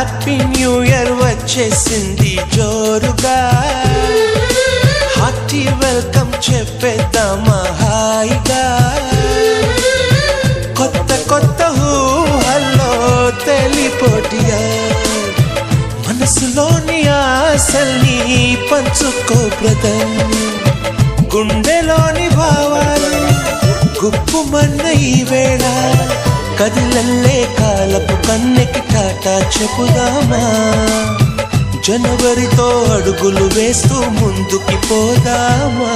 Happy new year వచ్చేసింది జోరుగా. Hearty welcome చెప్పేద్దామా హాయిగా. కొత్త కొత్త హూహల్లో తెలిపోటియా. మనసులోని ఆశల్ని పంచుకో బ్రదర్. గుండెలోని భావాలు గుప్పుమన్న ఈ వేళ. కదిలల్లే కాలపు కన్నెకి టాటా చెప్పుదామా జనవరితో అడుగులు వేస్తూ ముందుకి పోదామా?